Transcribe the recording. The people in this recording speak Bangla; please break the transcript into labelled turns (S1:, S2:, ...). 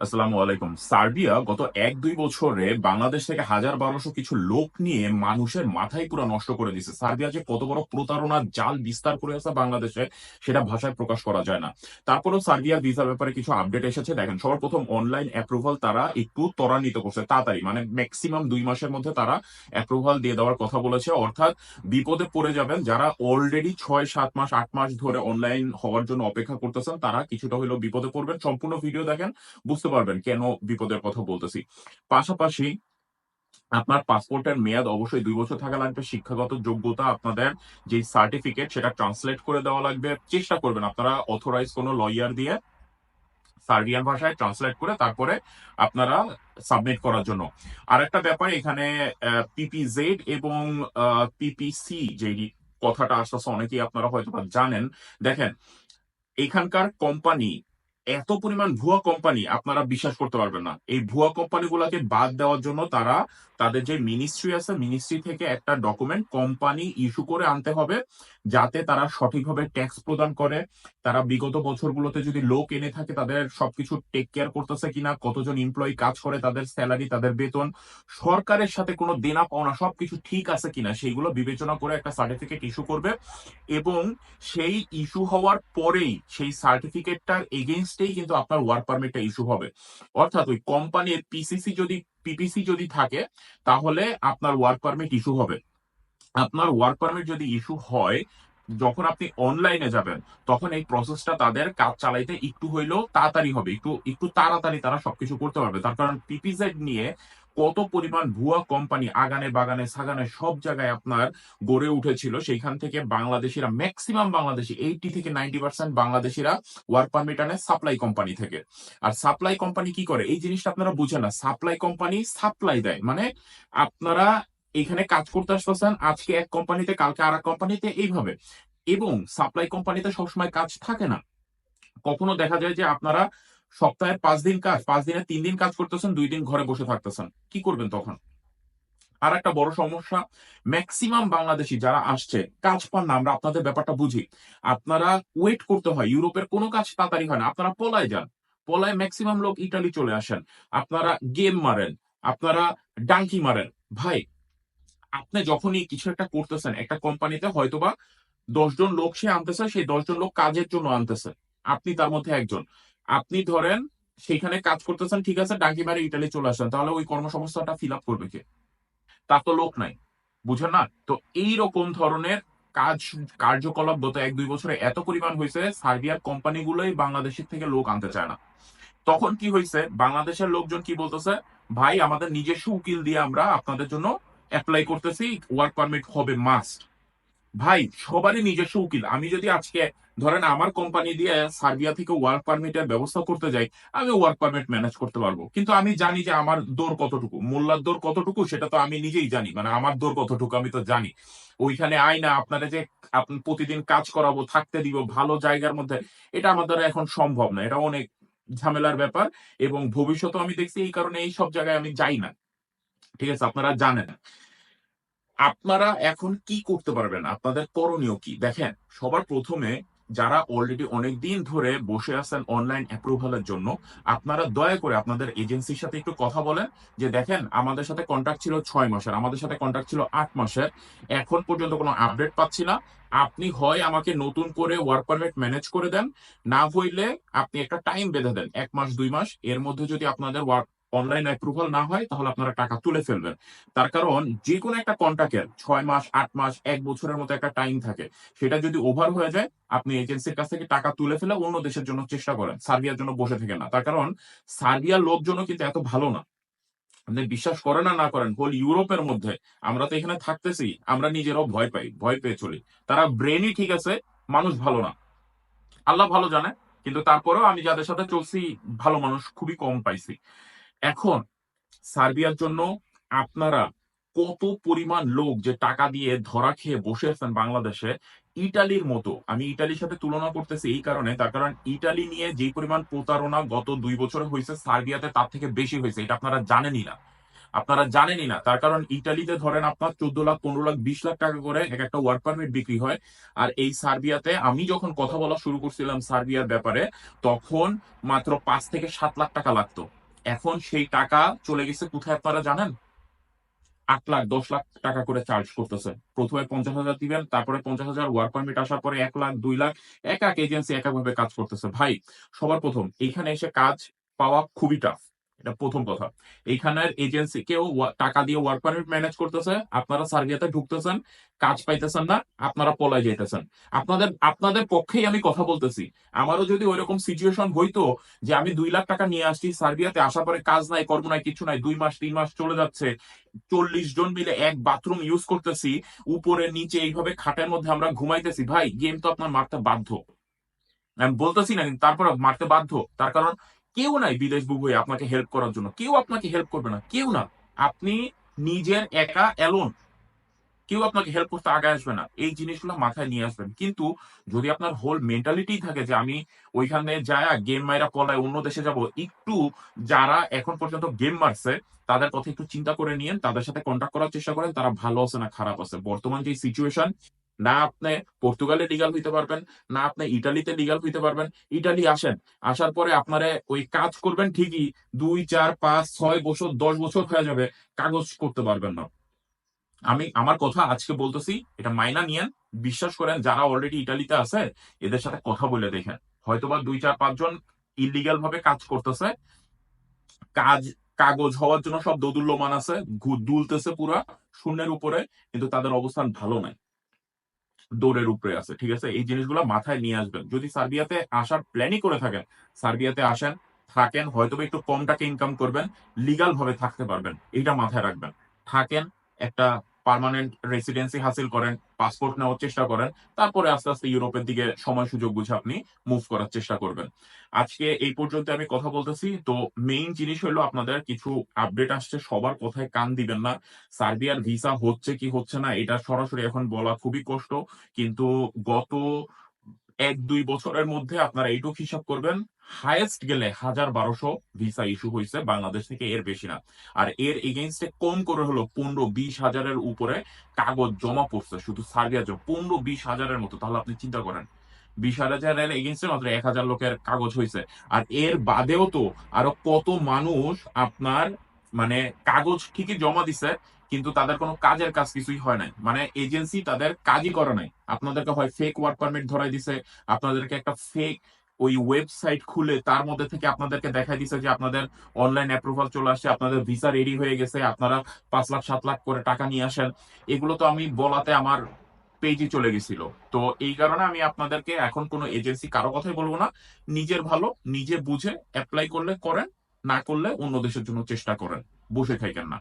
S1: আসসালামু আলাইকুম। সার্বিয়া গত এক দুই বছরে বাংলাদেশ থেকে হাজার বারোশো কিছু লোক নিয়ে মানুষের মাথায় পুরো নষ্ট করে দিছে সার্বিয়া যে কত বড় প্রতারণার জাল বিস্তার করে আছে বাংলাদেশে, সেটা ভাষায় প্রকাশ করা যায় না। তারপরেও সার্বিয়ার ভিসার ব্যাপারে কিছু আপডেট এসেছে। দেখেন, সবার প্রথম অনলাইন অ্যাপ্রুভাল তারা একটু ত্বরান্বিত করছে, তাড়াতাড়ি। মানে ম্যাক্সিমাম দুই মাসের মধ্যে তারা অ্যাপ্রুভাল দিয়ে দেওয়ার কথা বলেছে। অর্থাৎ বিপদে পড়ে যাবেন যারা অলরেডি ছয়, সাত মাস, আট মাস ধরে অনলাইন হওয়ার জন্য অপেক্ষা করতেছেন, তারা কিছুটা হলেও বিপদে পড়বেন। সম্পূর্ণ ভিডিও দেখেন, বুঝতে পারবেন কেন বিপদের কথা বলতেছি। পাশাপাশি আপনার পাসপোর্টের মেয়াদ অবশ্যই দুই বছর থাকা লাগবে, শিক্ষাগত যোগ্যতা আপনাদের যে সার্টিফিকেট সেটা ট্রান্সলেট করে দেওয়া লাগবে। চেষ্টা করবেন আপনারা অথরাইজ কোনো লয়ার দিয়ে সার্বিয়ান ভাষায় ট্রান্সলেট করে তারপরে আপনারা সাবমিট করার জন্য। আর একটা ব্যাপার এখানে পিপিজেড এবং পিপিসি যে কথাটা আসতেছে, অনেকেই আপনারা হয়তো জানেন। দেখেন, এখানকার কোম্পানি এত পরিমাণ ভুয়া কোম্পানি আপনারা বিশ্বাস করতে পারবেন না। এই ভুয়া কোম্পানিগুলোকে বাদ দেওয়ার জন্য তারা, তাদের যে মিনিস্ট্রি আছে মিনিস্ট্রি থেকে একটা ডকুমেন্ট কোম্পানি ইস্যু করে আনতে হবে, যাতে তারা সঠিকভাবে ট্যাক্স প্রদান করে। তারা বিগত বছরগুলোতে যদি লোক এনে থাকে, তাদের সবকিছু টেক কেয়ার করতেছে কিনা, কতজন এমপ্লয়ি কাজ করে, তাদের স্যালারি তাদের বেতন, সরকারের সাথে কোনো দেনা পাওনা, সবকিছু ঠিক আছে কিনা, সেইগুলো বিবেচনা করে একটা সার্টিফিকেট ইস্যু করবে। এবং সেই ইস্যু হওয়ার পরেই সেই সার্টিফিকেটটার এগেনস্টেই কিন্তু আপনার ওয়ার্ক পারমিটটা ইস্যু হবে। অর্থাৎ ওই কোম্পানির পিসিসি যদি পিপিসি যদি থাকে, তাহলে আপনার ওয়ার্ক পারমিট ইস্যু হবে। আপনার ওয়ার্ক পারমিট যদি ইস্যু হয় যখন আপনি অনলাইনে যাবেন, তখন এই প্রসেসটা তাদের কাজ চালাইতে একটু হইলেও তাড়াতাড়ি হবে, একটু একটু তাড়াতাড়ি তারা সবকিছু করতে পারবে। তার কারণ পিপিজেড নিয়ে কত পরিমাণ ভুয়া কোম্পানি আগানে বাগানে সাগানে সব জায়গায় আপনার গড়ে উঠেছিল, সেইখান থেকে বাংলাদেশিরা ম্যাক্সিমাম বাংলাদেশি এইটি থেকে নাইনটি পার্সেন্ট বাংলাদেশিরা ওয়ার্ক পারমিট আনে সাপ্লাই কোম্পানি থেকে। আর সাপ্লাই কোম্পানি কি করে? এই জিনিসটা আপনারা বুঝেন না। সাপ্লাই কোম্পানি সাপ্লাই দেয়। মানে আপনারা এখানে কাজ করতে আসতেছেন আজকে এক কোম্পানিতে, কালকে আর কোম্পানিতে, এইভাবে। এবং সাপ্লাই কোম্পানিতে সবসময় কাজ থাকে না। কখনো দেখা যায় যে আপনারা সপ্তাহের পাঁচ দিন কাজ, পাঁচ দিনে তিন দিন কাজ করতেছেন, দুই দিন ঘরে বসে থাকতেছেন। কি করবেন তখন? আর একটা বড় সমস্যা ম্যাক্সিমাম বাংলাদেশি যারা আসছে, কাজ পান না, আমরা আপনাদের ব্যাপারটা বুঝি। আপনারা ওয়েট করতে হয়, ইউরোপের কোনো কাজ তাড়াতাড়ি হয় না। আপনারা পলায় যান। পলায় ম্যাক্সিমাম লোক ইটালি চলে আসেন। আপনারা গেম মারেন। আপনারা ডাঙ্কি মারেন। ভাই আপনি যখনই কিছু একটা করতেছেন, একটা কোম্পানিতে হয়তোবা দশজন লোক সে আনতেছে, সেই দশজন লোক কাজের জন্য আনতেছে। আপনি তার মধ্যে একজন। আপনি ধরেন সেখানে কাজ করতেছেন, ঠিক আছে, ডাঙ্কি মারে ইটালি চলে আসেন তাহলে ওই কর্মসংস্থানটা ফিল আপ করবে কে? তার তো লোক নাই, বুঝেন না? তো এই রকম ধরনের কাজ, কার্যকলাপ গত এক দুই বছরে এত পরিমাণ হয়েছে, সার্বিয়ার কোম্পানিগুলোই বাংলাদেশের থেকে লোক আনতে চায় না। তখন কি হয়েছে? বাংলাদেশের লোকজন কি বলতেছে? ভাই, আমাদের নিজস্ব উকিল দিয়ে আমরা আপনাদের জন্য অ্যাপ্লাই করতেছি ওয়ার্ক পারমিট হবে মাস্ট ভাই, সবারই নিজস্ব উকিল। আমি যদি আজকে, ধরেন আমার কোম্পানি দিয়ে সার্বিয়া থেকে ওয়ার্ক পারমিটের ব্যবস্থা করতে যাই, আমি ওয়ার্ক পারমিট ম্যানেজ করতে পারব। কিন্তু আমি জানি যে আমার দর কতটুকু, মোল্লার দর কতটুকু, সেটা তো আমি নিজেই জানি। মানে আমার দর কতটুকু আমি তো জানি। ওইখানে আয় না, আপনারা যে প্রতিদিন কাজ করাবো, থাকতে দিব, ভালো জায়গার মধ্যে, এটা আমার দ্বারা এখন সম্ভব না। এটা অনেক ঝামেলার ব্যাপার এবং ভবিষ্যতে আমি দেখছি এই কারণে এই সব জায়গায় আমি যাই না। ঠিক আছে? আপনারা জানেন। আপনারা এখন কি করতে পারবেন? আপনাদের করণীয় কি? দেখেন, সবার প্রথমে যারা অলরেডি অনেক দিন ধরে বসে আছেন অনলাইন অ্যাপ্রুভালের জন্য, আপনারা দয়া করে আপনাদের এজেন্সির সাথে একটু কথা বলেন যে, দেখেন, আমাদের সাথে কন্ট্যাক্ট ছিল ছয় মাসের, আমাদের সাথে কন্ট্যাক্ট ছিল আট মাসের। এখন পর্যন্ত কোনো আপডেট পাচ্ছি না। আপনি হয় আমাকে নতুন করে ওয়ার্ক পারমিট ম্যানেজ করে দেন, না হইলে আপনি একটা টাইম বেঁধে দেন, এক মাস, দুই মাস। এর মধ্যে যদি আপনাদের ওয়ার্ক অনলাইন অ্যাপ্রুভাল না হয়, তাহলে আপনারা টাকা তুলে ফেলবেন। তার কারণ যে কোনো একটা কন্ট্রাক্টের ছয় মাস, আট মাস, এক বছরের মতো একটা টাইম থাকে। সেটা যদি ওভার হয়ে যায়, আপনি এজেন্সির কাছ থেকে টাকা তুলে ফেলে অন্য দেশের জন্য চেষ্টা করেন, সার্বিয়ার জন্য বসে থেকে না। তার কারণ, সার্বিয়ার লোকজনও কিন্তু এত ভালো না। আপনি বিশ্বাস করেন না না করেন হোল ইউরোপের মধ্যে আমরা তো এখানে থাকতেছি, আমরা নিজেরাও ভয় পাই, ভয় পেয়ে চলি। তারা ব্রেনই ঠিক আছে, মানুষ ভালো না। আল্লাহ ভালো জানে, কিন্তু তারপরেও আমি যাদের সাথে চলছি, ভালো মানুষ খুবই কম পাইছি। এখন সার্বিয়ার জন্য আপনারা কত পরিমাণ লোক যে টাকা দিয়ে ধরা খেয়ে বসে আছেন বাংলাদেশে, ইটালির মতো। আমি ইটালির সাথে তুলনা করতেছি এই কারণে, তার কারণ ইটালি নিয়ে যে পরিমাণ প্রতারণা গত দুই বছরে হয়েছে, সার্বিয়াতে তার থেকে বেশি হয়েছে। এটা আপনারা জানেনই না। আপনারা জানেনই না। তার কারণ ইটালিতে ধরেন আপনার চোদ্দ লাখ, পনেরো লাখ, বিশ লাখ টাকা করে এক একটা ওয়ার্ক পারমিট বিক্রি হয়। আর এই সার্বিয়াতে আমি যখন কথা বলা শুরু করছিলাম সার্বিয়ার ব্যাপারে, তখন মাত্র পাঁচ থেকে সাত লাখ টাকা লাগতো। এখন সেই টাকা চলে গেছে কোথায় আপনারা জানেন? আট লাখ, দশ লাখ টাকা করে চার্জ করতেছে। প্রথমে পঞ্চাশ হাজার দিবেন, তারপরে পঞ্চাশ হাজার ওয়ার্ক পারমিট আসার পরে এক লাখ, দুই লাখ, এক এক এজেন্সি এক একভাবে কাজ করতেছে। ভাই, সবার প্রথম, এইখানে এসে কাজ পাওয়া খুবই টাফ এটা প্রথম কথা। এইখানের এজেন্সি কেউ টাকা দিয়ে ওয়ার্ক পারমিট ম্যানেজ করতেছে, আপনারা সার্বিয়াতে ঢুকতেছেন, কাজ পাইতেছেন না, আপনারা পলাই যাইতেছেন। আপনাদের আপনাদের পক্ষেই আমি কথা বলতেছি। আমারও যদি ওইরকম সিচুয়েশন হইতো যে আমি দুই লাখ টাকা নিয়ে আসছি, সার্বিয়াতে আসার পরে কাজ নাই, কর্ম নাই, কিছু নাই, দুই মাস, তিন মাস চলে যাচ্ছে, চল্লিশ জন মিলে এক বাথরুম ইউজ করতেছি, উপরে, নিচে, এইভাবে খাটের মধ্যে আমরা ঘুমাইতেছি। ভাই গেম তো আপনার মারতে বাধ্য। আমি বলতেছি না তারপর মারতে বাধ্য। তার কারণ কেউ নাই বিদেশ হয়ে আপনাকে হেল্প করার জন্য। কেউ আপনাকে হেল্প করবে না। কেউ না। আপনি নিজের একা এলোন কেউ আপনাকে হেল্প করতে আগে আসবে না। এই জিনিসগুলো মাথায় নিয়ে আসবেন। কিন্তু যদি আপনার হোল মেন্টালিটি থাকে যে আমি ওইখানে যায় গেম মাইরা পলায়, অন্য দেশে যাব, একটু যারা এখন পর্যন্ত গেম মারছে তাদের কথা একটু চিন্তা করে নিয়েন। তাদের সাথে কন্ট্যাক্ট করার চেষ্টা করেন। তারা ভালো আছে না খারাপ আছে। বর্তমান যে সিচুয়েশন না আপনি পর্তুগালে লিগাল হইতে পারবেন, না আপনি ইটালিতে লিগাল হইতে পারবেন। ইটালি আসেন, আসার পরে আপনারা ওই কাজ করবেন ঠিকই, দুই, চার, পাঁচ, ছয় বছর, দশ বছর হয়ে যাবে, কাগজ করতে পারবেন না। আমি, আমার কথা আজকে বলতেছি, এটা মাইনা নিয়েন, বিশ্বাস করেন, যারা অলরেডি ইটালিতে আছে, এদের সাথে কথা বলে দেখেন। হয়তোবা দুই, চার পাঁচজন ইলিগাল ভাবে কাজ করতেছে, কাজ, কাগজ হওয়ার জন্য সব দোদুল্যমান আছে দুলতেছে পুরা, শূন্যের উপরে, কিন্তু তাদের অবস্থান ভালো নাই। দৌড়ের উপরে আছে, ঠিক আছে? এই জিনিসগুলো মাথায় নিয়ে আসবেন। যদি সার্বিয়াতে আসার প্ল্যানই করে থাকেন, সার্বিয়াতে আসেন, থাকেন হয়তো একটু কম টাকা ইনকাম করবেন লিগাল ভাবে থাকতে পারবেন এটা মাথায় রাখবেন। থাকেন, একটা পার্মানেন্ট রেসিডেন্সি হাসিল করেন পাসপোর্ট নেওয়ার চেষ্টা করেন, তারপরে আস্তে আস্তে ইউরোপের দিকে সময় সুযোগ বুঝে আপনি মুভ করার চেষ্টা করবেন। আজকে এই পর্যন্ত আমি কথা বলতেছি, তো মেইন জিনিস হলো আপনাদের কিছু আপডেট আসছে, সবার কথায় কান দিবেন না, সার্বিয়ার ভিসা হচ্ছে কি হচ্ছে না, এটা সরাসরি এখন বলা খুবই কষ্ট, কিন্তু গত এক, দুই বছরের মধ্যে আপনারা এইটুক হিসাব করবেন হায়েস্ট গেলে হাজার বারোশো ভিসা ইস্যু হয়েছে, বাংলাদেশ থেকে এর বেশি না। আর এর এগেনস্টে কম করে হলো পনেরো, বিশ হাজারের উপরে কাগজ জমা পড়ছে, শুধু সার্বিয়া জমা পনেরো, বিশ হাজারের মতো, তাহলে আপনি চিন্তা করেন। বিশ হাজারের এগেনস্টে মাত্র এক হাজার লোকের কাগজ হয়েছে। আর এর বাদেও তো আরও কত মানুষ আপনার মানে কাগজ ঠিকই জমা দিছে কিন্তু তাদের কোনো কাজের কাজ কিছুই হয় নাই। মানে এজেন্সি তাদের কাজই করে নাই। আপনাদেরকে হয় ফেক ওয়ার্ক পারমিট ধরাই দিছে, আপনাদেরকে একটা ফেক ওই ওয়েবসাইট খুলে তার মধ্যে থেকে আপনাদেরকে দেখাই দিছে যে আপনাদের অনলাইন অ্যাপ্রুভাল চলে আসছে, আপনাদের ভিসা রেডি হয়ে গেছে, আপনারা পাঁচ লাখ, সাত লাখ করে টাকা নিয়ে আসেন। এগুলো তো আমি বলাতে আমার পেজই চলে গেছিল। তো এই কারণে আমি আপনাদেরকে এখন কোনো এজেন্সি কারও কথাই বলব না। নিজের ভালো, নিজে বুঝে অ্যাপ্লাই করলে করেন, না করলে অন্য দেশের জন্য চেষ্টা করেন। বসে থাকেন না।